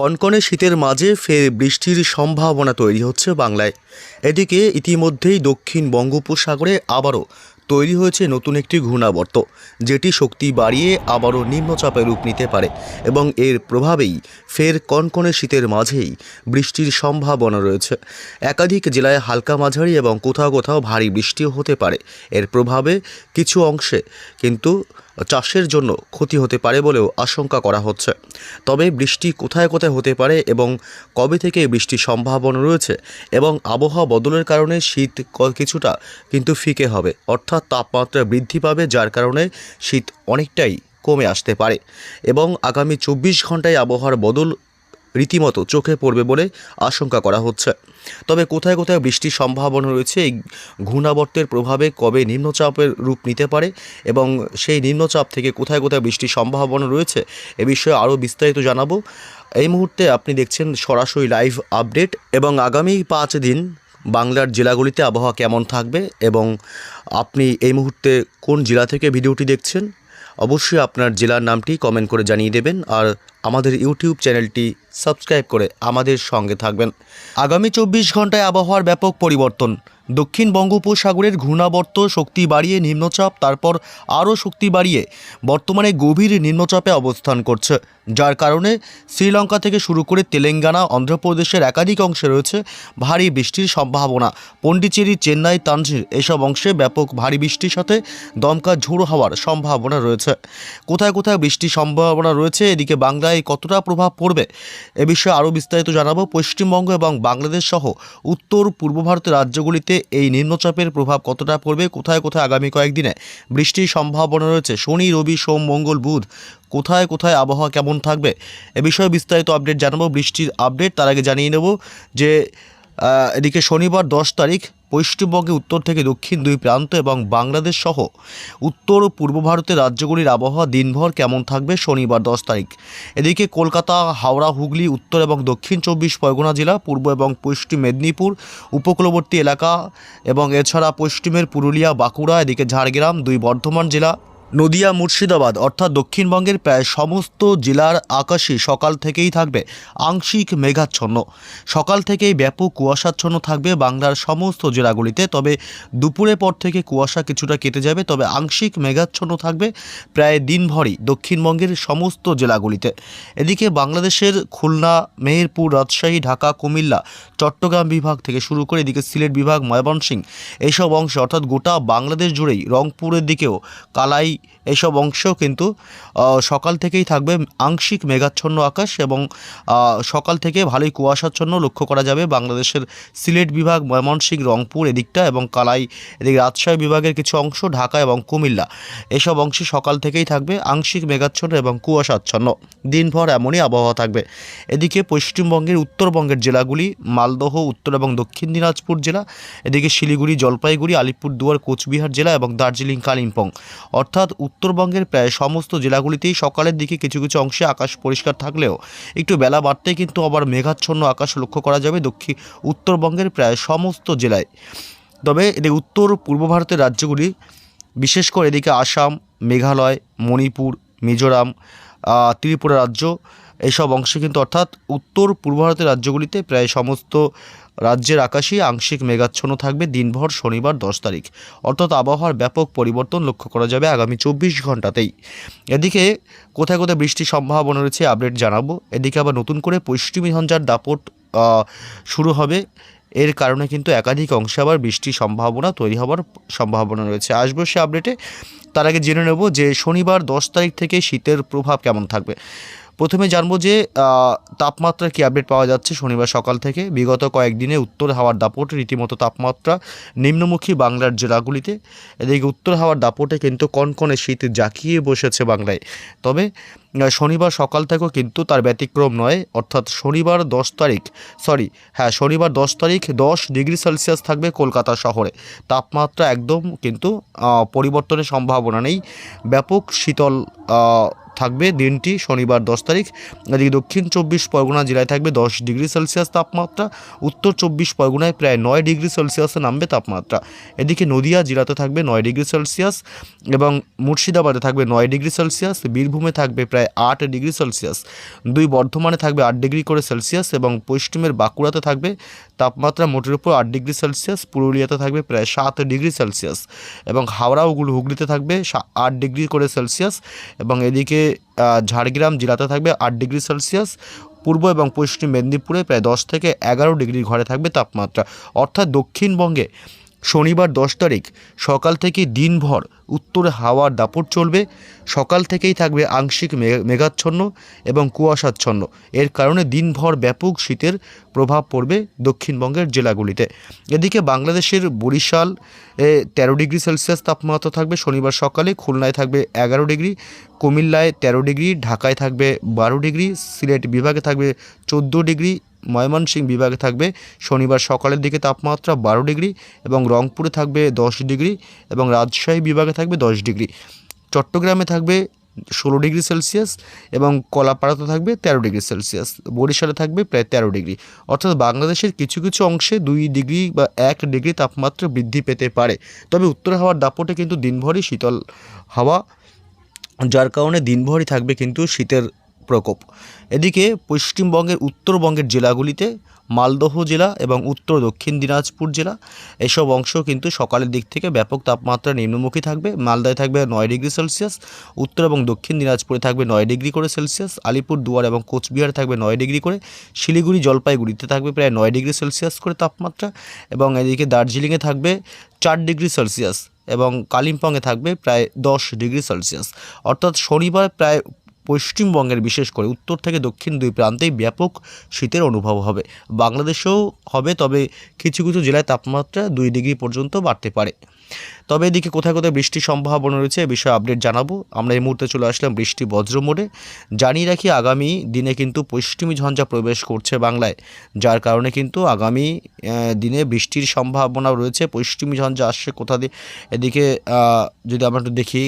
কনকনে শীতের মাঝে ফের বৃষ্টির সম্ভাবনা তৈরি হচ্ছে বাংলায়। এদিকে ইতিমধ্যেই দক্ষিণ বঙ্গোপসাগরে আবারও তৈরি হয়েছে নতুন একটি ঘূর্ণাবর্ত, যেটি শক্তি বাড়িয়ে আবারও নিম্নচাপে রূপ নিতে পারে এবং এর প্রভাবেই ফের কনকনে শীতের মাঝেই বৃষ্টির সম্ভাবনা রয়েছে। একাধিক জেলায় হালকা মাঝারি এবং কোথাও কোথাও ভারী বৃষ্টিও হতে পারে। এর প্রভাবে কিছু অংশে কিন্তু চাষের জন্য ক্ষতি হতে পারে বলেও আশঙ্কা করা হচ্ছে। তবে বৃষ্টি কোথায় কোথায় হতে পারে এবং কবে থেকে বৃষ্টির সম্ভাবনা রয়েছে এবং আবহাওয়া বদলের কারণে শীত কিছুটা কিন্তু ফিকে হবে, অর্থাৎ তাপমাত্রা বৃদ্ধি পাবে, যার কারণে শীত অনেকটাই কমে আসতে পারে। এবং আগামী চব্বিশ ঘন্টায় আবহাওয়ার বদল রীতিমতো চোখে পড়বে বলে আশঙ্কা করা হচ্ছে। তবে কোথায় কোথায় বৃষ্টির সম্ভাবনা রয়েছে, এই ঘূর্ণাবর্তের প্রভাবে কবে নিম্নচাপের রূপ নিতে পারে এবং সেই নিম্নচাপ থেকে কোথায় কোথায় বৃষ্টির সম্ভাবনা রয়েছে, এ বিষয়ে আরও বিস্তারিত জানাব। এই মুহূর্তে আপনি দেখছেন সরাসরি লাইভ আপডেট এবং আগামী পাঁচ দিন বাংলার জেলাগুলিতে আবহাওয়া কেমন থাকবে এবং আপনি এই মুহূর্তে কোন জেলা থেকে ভিডিওটি দেখছেন অবশ্যই আপনার জেলার নামটি কমেন্ট করে জানিয়ে দেবেন আর আমাদের ইউটিউব চ্যানেলটি সাবস্ক্রাইব করে আমাদের সঙ্গে থাকবেন। আগামী চব্বিশ ঘন্টায় আবহাওয়ার ব্যাপক পরিবর্তন। দক্ষিণ বঙ্গোপসাগরের ঘূর্ণাবর্ত শক্তি বাড়িয়ে নিম্নচাপ, তারপর আরও শক্তি বাড়িয়ে বর্তমানে গভীর নিম্নচাপে অবস্থান করছে। যার কারণে শ্রীলঙ্কা থেকে শুরু করে তেলেঙ্গানা, অন্ধ্রপ্রদেশের একাধিক অংশে রয়েছে ভারী বৃষ্টির সম্ভাবনা। পণ্ডিচেরি চেন্নাই, তানজির এসব অংশে ব্যাপক ভারী বৃষ্টির সাথে দমকা ঝোড়ো হওয়ার সম্ভাবনা রয়েছে। কোথায় কোথায় বৃষ্টির সম্ভাবনা রয়েছে, এদিকে বাংলায় কতটা প্রভাব পড়বে, এ বিষয়ে আরও বিস্তারিত জানাব। পশ্চিমবঙ্গ এবং বাংলাদেশ সহ উত্তর পূর্ব ভারতের রাজ্যগুলিতে এই নিম্নচাপের প্রভাব কতটা পড়বে? কোথায় কোথায় আগামী কয়েকদিনে? বৃষ্টির সম্ভাবনা রয়েছে। শনি, রবি, সোম, মঙ্গল, বুধ, কোথায় কোথায় আবহাওয়া কেমন থাকবে? এ বিষয়ে বিস্তারিত আপডেট জানাব। বৃষ্টির আপডেট তার আগে জানিয়ে নেব যে এদিকে শনিবার দশ তারিখ পশ্চিমবঙ্গে উত্তর থেকে দক্ষিণ দুই প্রান্ত এবং বাংলাদেশ সহ উত্তর ও পূর্ব ভারতের রাজ্যগুলির আবহাওয়া দিনভর কেমন থাকবে শনিবার দশ তারিখ। এদিকে কলকাতা, হাওড়া, হুগলি, উত্তর এবং দক্ষিণ চব্বিশ পরগনা জেলা, পূর্ব এবং পশ্চিম মেদিনীপুর, উপকূলবর্তী এলাকা এবং এছাড়া পশ্চিমের পুরুলিয়া, বাঁকুড়া, এদিকে ঝাড়গ্রাম, দুই বর্ধমান জেলা নদিয়া মুর্শিদাবাদ অর্থাৎ দক্ষিণবঙ্গের প্রায় সমস্ত জেলার আকাশে সকাল থেকেই থাকবে আংশিক মেঘাচ্ছন্ন। সকাল থেকেই ব্যাপক কুয়াশাচ্ছন্ন থাকবে বাংলার সমস্ত জেলাগুলিতে, তবে দুপুরের পর থেকে কুয়াশা কিছুটা কেটে যাবে, তবে আংশিক মেঘাচ্ছন্ন থাকবে প্রায় দিনভরই দক্ষিণবঙ্গের সমস্ত জেলাগুলিতে। এদিকে বাংলাদেশের খুলনা, মেহেরপুর, রাজশাহী, ঢাকা, কুমিল্লা, চট্টগ্রাম বিভাগ থেকে শুরু করে এদিকে সিলেট বিভাগ, ময়মনসিংহ, এইসব অংশে অর্থাৎ গোটা বাংলাদেশ জুড়েই রংপুরের দিকেও কালাই এইসব অংশেও কিন্তু সকাল থেকেই থাকবে আংশিক মেঘাচ্ছন্ন আকাশ এবং সকাল থেকে ভালোই কুয়াশাচ্ছন্ন লক্ষ্য করা যাবে। বাংলাদেশের সিলেট বিভাগ, ময়মনসিংহ, রংপুর এদিকটা এবং কালাই এদিকে রাজশাহী বিভাগের কিছু অংশ, ঢাকা এবং কুমিল্লা। এসব অংশে সকাল থেকেই থাকবে আংশিক মেঘাচ্ছন্ন এবং কুয়াশাচ্ছন্ন। দিনভর এমনই আবহাওয়া থাকবে। এদিকে পশ্চিমবঙ্গের উত্তরবঙ্গের জেলাগুলি, মালদহ, উত্তর এবং দক্ষিণ দিনাজপুর জেলা, এদিকে শিলিগুড়ি, জলপাইগুড়ি, আলিপুরদুয়ার, কোচবিহার জেলা এবং দার্জিলিং, কালিম্পং। অর্থাৎ উত্তরবঙ্গের প্রায় সমস্ত জেলাগুলিতেই সকালের দিকে কিছু কিছু অংশে আকাশ পরিষ্কার থাকলেও একটু বেলা বাড়তেই কিন্তু আবার মেঘাচ্ছন্ন আকাশ লক্ষ্য করা যাবে দক্ষিণ উত্তরবঙ্গের প্রায় সমস্ত জেলায়। তবে এদিকে উত্তর পূর্ব ভারতের রাজ্যগুলি, বিশেষ করে এদিকে আসাম, মেঘালয়, মণিপুর, মিজোরাম ত্রিপুরা রাজ্য এইসব অংশে কিন্তু অর্থাৎ উত্তর পূর্ব ভারতের রাজ্যগুলিতে প্রায় সমস্ত রাজ্যের আকাশই আংশিক মেঘাচ্ছন্ন থাকবে দিনভর শনিবার দশ তারিখ। অর্থাৎ আবহাওয়ার ব্যাপক পরিবর্তন লক্ষ্য করা যাবে আগামী চব্বিশ ঘন্টাতেই এদিকে কোথায় কোথায় বৃষ্টির সম্ভাবনা রয়েছে আপডেট জানাব। এদিকে আবার নতুন করে পশ্চিমী ঝঞ্ঝার দাপট শুরু হবে। এর কারণে কিন্তু একাধিক অংশে আবার বৃষ্টির সম্ভাবনা তৈরি হওয়ার সম্ভাবনা রয়েছে। আসব সে আপডেটে। তার আগে জেনে নেব যে শনিবার দশ তারিখ থেকে শীতের প্রভাব কেমন থাকবে। প্রথমে জানব যে তাপমাত্রা কী আপডেট পাওয়া যাচ্ছে শনিবার সকাল থেকে? বিগত কয়েকদিনে উত্তর হাওয়ার দাপট, রীতিমতো তাপমাত্রা নিম্নমুখী বাংলার জেলাগুলিতে। এদিকে উত্তর হাওয়ার দাপটে কিন্তু কনকনে শীত জাঁকিয়ে বসেছে বাংলায়। তবে শনিবার সকাল থেকেও কিন্তু তার ব্যতিক্রম নয়। অর্থাৎ শনিবার দশ তারিখ সরি হ্যাঁ শনিবার দশ তারিখ দশ ডিগ্রি সেলসিয়াস থাকবে কলকাতা শহরে। তাপমাত্রা একদম কিন্তু পরিবর্তনের সম্ভাবনা নেই। ব্যাপক শীতল থাকবে। দিনটি শনিবার দশ তারিখ। এদিকে দক্ষিণ চব্বিশ পরগনা জেলায় থাকবে দশ ডিগ্রি সেলসিয়াস তাপমাত্রা। উত্তর চব্বিশ পরগনায় প্রায় নয় ডিগ্রি সেলসিয়াসে নামবে তাপমাত্রা। এদিকে নদিয়া জেলাতে থাকবে নয় ডিগ্রি সেলসিয়াস এবং মুর্শিদাবাদে থাকবে নয় ডিগ্রি সেলসিয়াস। বীরভূমে থাকবে প্রায় আট ডিগ্রি সেলসিয়াস। দুই বর্ধমানে থাকবে আট ডিগ্রি করে সেলসিয়াস এবং পশ্চিমের বাঁকুড়াতে থাকবে তাপমাত্রা মোটের উপর আট ডিগ্রি সেলসিয়াস, পুরুলিয়াতে থাকবে প্রায় সাত ডিগ্রি সেলসিয়াস এবং হাওড়া ও হুগলিতে থাকবে আট ডিগ্রি করে সেলসিয়াস এবং এদিকে ঝাড়গ্রাম জেলাতে থাকবে আট ডিগ্রি সেলসিয়াস। পূর্ব এবং পশ্চিম মেদিনীপুরে প্রায় দশ থেকে এগারো ডিগ্রি ঘরে থাকবে তাপমাত্রা। অর্থাৎ দক্ষিণবঙ্গে শনিবার দশ তারিখ, সকাল থেকে দিনভর উত্তরে হাওয়ার দাপট চলবে, সকাল থেকেই থাকবে আংশিক মেঘাচ্ছন্ন এবং কুয়াশাচ্ছন্ন। এর কারণে দিনভর ব্যাপক শীতের প্রভাব পড়বে দক্ষিণবঙ্গের জেলাগুলিতে। এদিকে বাংলাদেশের বরিশাল তেরো ডিগ্রি সেলসিয়াস তাপমাত্রা থাকবে শনিবার সকালে, খুলনায় থাকবে এগারো ডিগ্রি, কুমিল্লায় তেরো ডিগ্রি, ঢাকায় থাকবে বারো ডিগ্রি, সিলেট বিভাগে থাকবে চোদ্দ ডিগ্রি ময়মনসিংহ বিভাগে থাকবে। শনিবার সকালের দিকে তাপমাত্রা বারো ডিগ্রি এবং রংপুরে থাকবে দশ ডিগ্রি এবং রাজশাহী বিভাগে থাকবে দশ ডিগ্রি। চট্টগ্রামে থাকবে ষোলো ডিগ্রি সেলসিয়াস এবং কলাপাড়াতে থাকবে তেরো ডিগ্রি সেলসিয়াস। বরিশালে থাকবে প্রায় তেরো ডিগ্রি। অর্থাৎ বাংলাদেশের কিছু কিছু অংশে দুই ডিগ্রি বা এক ডিগ্রি তাপমাত্রা বৃদ্ধি পেতে পারে। তবে উত্তর হাওয়ার দাপটে কিন্তু দিনভরই শীতল হাওয়া, যার কারণে দিনভরই থাকবে কিন্তু শীতের প্রকোপ। এদিকে পশ্চিমবঙ্গের উত্তরবঙ্গের জেলাগুলিতে মালদহ জেলা এবং উত্তর দক্ষিণ দিনাজপুর জেলা, এসব অংশ কিন্তু সকালের দিক থেকে ব্যাপক তাপমাত্রা নিম্নমুখী থাকবে। মালদায় থাকবে নয় ডিগ্রি সেলসিয়াস, উত্তর এবং দক্ষিণ দিনাজপুরে থাকবে নয় ডিগ্রি করে সেলসিয়াস আলিপুর দুয়ার এবং কোচবিহারে থাকবে নয় ডিগ্রি করে, শিলিগুড়ি জলপাইগুড়িতে থাকবে প্রায় নয় ডিগ্রি সেলসিয়াস করে তাপমাত্রা এবং এদিকে দার্জিলিংয়ে থাকবে চার ডিগ্রি সেলসিয়াস এবং কালিম্পংয়ে থাকবে প্রায় দশ ডিগ্রি সেলসিয়াস। অর্থাৎ শনিবার প্রায় পশ্চিমবঙ্গের বিশেষ করে উত্তর থেকে দক্ষিণ দুই প্রান্তেই ব্যাপক শীতের অনুভব হবে। বাংলাদেশেও হবে, তবে কিছু কিছু জেলায় তাপমাত্রা দুই ডিগ্রি পর্যন্ত বাড়তে পারে। তবে এদিকে কোথায় কোথায় বৃষ্টির সম্ভাবনা রয়েছে এ বিষয়ে আপডেট জানাব। আমরা এই মুহূর্তে চলে আসলাম বৃষ্টি বজ্র মোড়ে। জানিয়ে রাখি, আগামী দিনে কিন্তু পশ্চিমী ঝঞ্ঝা প্রবেশ করছে বাংলায়, যার কারণে কিন্তু আগামী দিনে বৃষ্টির সম্ভাবনা রয়েছে। পশ্চিমী ঝঞ্ঝা আসছে কোথা দিয়ে? এদিকে যদি আমরা একটু দেখি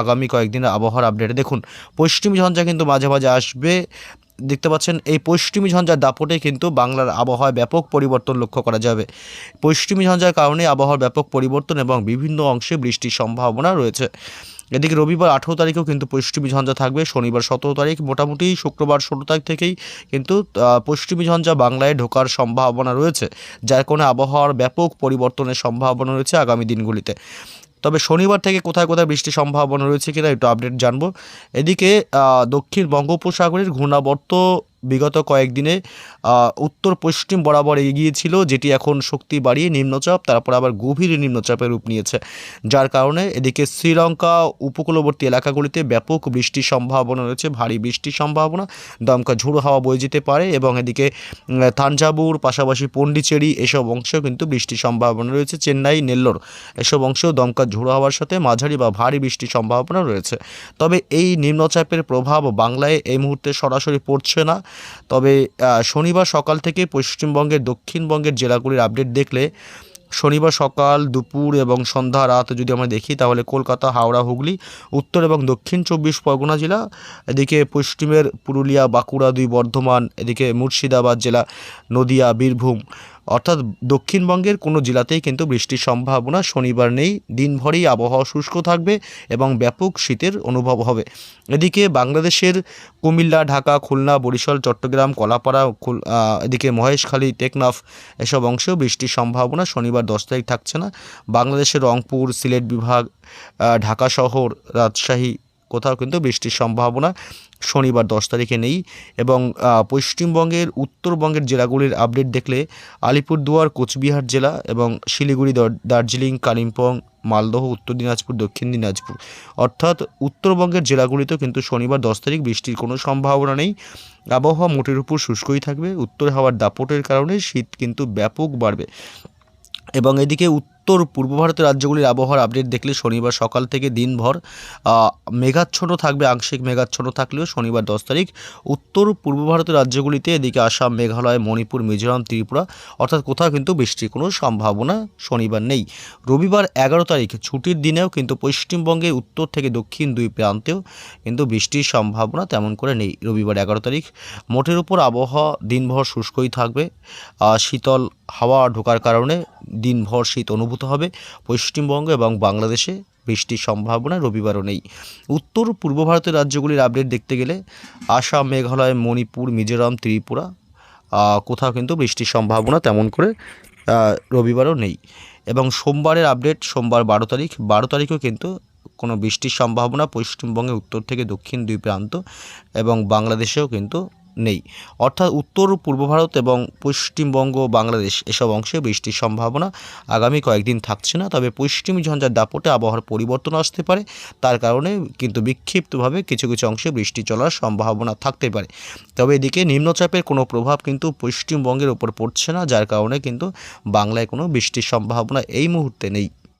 আগামী কয়েকদিনের আবহাওয়ার আপডেটে দেখুন, পশ্চিমী ঝঞ্ঝা কিন্তু মাঝে মাঝে আসবে। দেখতে পাচ্ছেন, এই পশ্চিমী ঝঞ্ঝার দাপটে কিন্তু বাংলার আবহাওয়ায় ব্যাপক পরিবর্তন লক্ষ্য করা যাবে। পশ্চিমী ঝঞ্ঝার কারণে আবহাওয়ার ব্যাপক পরিবর্তন এবং বিভিন্ন অংশে বৃষ্টির সম্ভাবনা রয়েছে। এদিকে রবিবার আঠেরো তারিখেও কিন্তু পশ্চিমী ঝঞ্ঝা থাকবে, শনিবার সতেরো তারিখ, মোটামুটি শুক্রবার ষোলো তারিখ থেকেই কিন্তু পশ্চিমী ঝঞ্ঝা বাংলায় ঢোকার সম্ভাবনা রয়েছে, যার কারণে আবহাওয়ার ব্যাপক পরিবর্তনের সম্ভাবনা রয়েছে আগামী দিনগুলিতে। তবে শনিবার থেকে কোথায় কোথায় বৃষ্টির সম্ভাবনা রয়েছে কিনা একটু আপডেট জানব। এদিকে দক্ষিণ বঙ্গোপসাগরের ঘূর্ণাবর্ত বিগত কয়েকদিনে উত্তর পশ্চিম বরাবর এগিয়ে ছিল যেটি এখন শক্তি বাড়িয়ে নিম্নচাপ তারপর আবার গভীর নিম্নচাপের রূপ নিয়েছে। যার কারণে এদিকে শ্রীলঙ্কা উপকূলবর্তী এলাকাগুলিতে ব্যাপক বৃষ্টির সম্ভাবনা রয়েছে ভারী বৃষ্টির সম্ভাবনা দমকা ঝুড়ো হাওয়া বয়ে যেতে পারে এবং এদিকে উম, থানজাভুর পাশাপাশি পন্ডিচেরি এসব অংশেও কিন্তু বৃষ্টির সম্ভাবনা রয়েছে চেন্নাই নেল্লোর এসব অংশেও দমকা ঝুড়ো হাওয়ার সাথে মাঝারি বা ভারী বৃষ্টির সম্ভাবনা রয়েছে। তবে এই নিম্নচাপের প্রভাব বাংলায় এই মুহূর্তে সরাসরি পড়ছে না তবে শনিবার সকাল থেকে পশ্চিমবঙ্গের, দক্ষিণবঙ্গের জেলাগুলির আপডেট দেখলে শনিবার সকাল, দুপুর এবং সন্ধ্যা রাত যদি আমরা দেখি, তাহলে কলকাতা, হাওড়া, হুগলি, উত্তর এবং দক্ষিণ চব্বিশ পরগনা জেলা, এদিকে পশ্চিমের পুরুলিয়া, বাঁকুড়া দুই বর্ধমান, এদিকে মুর্শিদাবাদ জেলা, নদিয়া, বীরভূম। অর্থাৎ দক্ষিণবঙ্গের কোনো জেলাতেই কিন্তু বৃষ্টির সম্ভাবনা শনিবার নেই। দিনভরেই আবহাওয়া শুষ্ক থাকবে এবং ব্যাপক শীতের অনুভব হবে। এদিকে বাংলাদেশের কুমিল্লা, ঢাকা, খুলনা, বরিশাল, চট্টগ্রাম, কলাপাড়া এদিকে মহেশখালী, টেকনাফ এসব অংশেও বৃষ্টির সম্ভাবনা শনিবার দশ তারিখ থাকছে না। বাংলাদেশের রংপুর, সিলেট বিভাগ ঢাকা শহর, রাজশাহী কোথাও কিন্তু বৃষ্টির সম্ভাবনা শনিবার দশ তারিখে নেই এবং পশ্চিমবঙ্গের, উত্তরবঙ্গের জেলাগুলির আপডেট দেখলে আলিপুরদুয়ার, কোচবিহার জেলা এবং শিলিগুড়ি দর- দার্জিলিং, কালিম্পং, মালদহ, উত্তর দিনাজপুর, দক্ষিণ দিনাজপুর। অর্থাৎ উত্তরবঙ্গের জেলাগুলিতেও কিন্তু শনিবার দশ তারিখ বৃষ্টির কোনো সম্ভাবনা নেই। আবহাওয়া মোটের উপর শুষ্কই থাকবে। উত্তর হাওয়ার দাপটের কারণে শীত কিন্তু ব্যাপক বাড়বে। এবং এদিকে উত্তর পূর্ব ভারতের রাজ্যগুলির আবহাওয়ার আপডেট দেখলে শনিবার সকাল থেকে দিনভর মেঘাচ্ছন্ন থাকবে, আংশিক মেঘাচ্ছন্ন থাকলেও শনিবার দশ তারিখ। উত্তর পূর্ব ভারতের রাজ্যগুলিতে এদিকে আসাম, মেঘালয়, মণিপুর, মিজোরাম, ত্রিপুরা, অর্থাৎ কোথাও কিন্তু বৃষ্টির কোনো সম্ভাবনা শনিবার নেই। রবিবার এগারো তারিখ, ছুটির দিনেও কিন্তু পশ্চিমবঙ্গের উত্তর থেকে দক্ষিণ দুই প্রান্তেও কিন্তু বৃষ্টির সম্ভাবনা তেমন করে নেই। রবিবার এগারো তারিখ, মোটের উপর আবহাওয়া দিনভর শুষ্কই থাকবে। শীতল হাওয়া ঢোকার কারণে দিনভর শীত অনুভূত হবে পশ্চিমবঙ্গ এবং বাংলাদেশে বৃষ্টির সম্ভাবনা রবিবারও নেই। উত্তর পূর্ব ভারতের রাজ্যগুলির আপডেট দেখতে গেলে আসাম, মেঘালয়, মণিপুর, মিজোরাম, ত্রিপুরা কোথাও কিন্তু বৃষ্টির সম্ভাবনা তেমন করে রবিবারও নেই। এবং সোমবারের আপডেট সোমবার বারো তারিখ, বারো তারিখও কিন্তু কোনো বৃষ্টির সম্ভাবনা পশ্চিমবঙ্গের উত্তর থেকে দক্ষিণ দুই প্রান্ত এবং বাংলাদেশেও কিন্তু নেই। অর্থাৎ উত্তর, পূর্ব ভারত এবং পশ্চিমবঙ্গ, বাংলাদেশ এসব অংশে বৃষ্টির সম্ভাবনা আগামী কয়েকদিন থাকছে না। তবে পশ্চিমী ঝঞ্ঝার দাপটে আবহাওয়ার পরিবর্তন আসতে পারে। তার কারণে কিন্তু বিক্ষিপ্তভাবে কিছু কিছু অংশে বৃষ্টি চলার সম্ভাবনা থাকতে পারে। তবে এদিকে নিম্নচাপের কোনো প্রভাব কিন্তু পশ্চিমবঙ্গের ওপর পড়ছে না, যার কারণে কিন্তু বাংলায় কোনো বৃষ্টির সম্ভাবনা এই মুহূর্তে নেই।